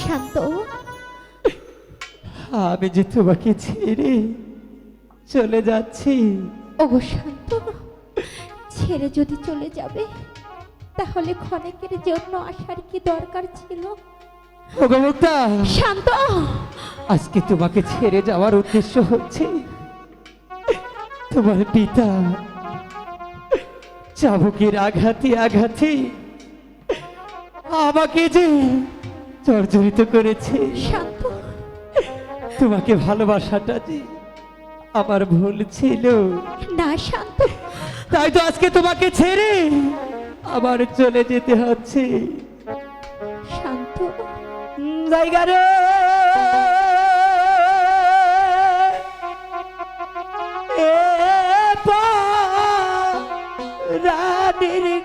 শান্ত আমি যে তোমাকে ছেড়ে চলে যাচ্ছি। ওগো শান্ত ছেড়ে যদি চলে যাবে তাহলে ক্ষণেকের জন্য আসার কি দরকার ছিল? ওগো শান্ত আজকে তোমাকে ছেড়ে যাওয়ার উদ্দেশ্য হচ্ছে তোমার পিতা চাবুকের আঘাতে আঘাতে আমাকে যে জর্জরিত করেছে। শান্ত তোমাকে ভালোবাসাটা যে আমার ভুল ছিল। না শান্ত তাই তো আজকে তোমাকে ছেড়ে আবার চলে যেতে হচ্ছে। শান্ত জায়গা রে। এ পা রানী রে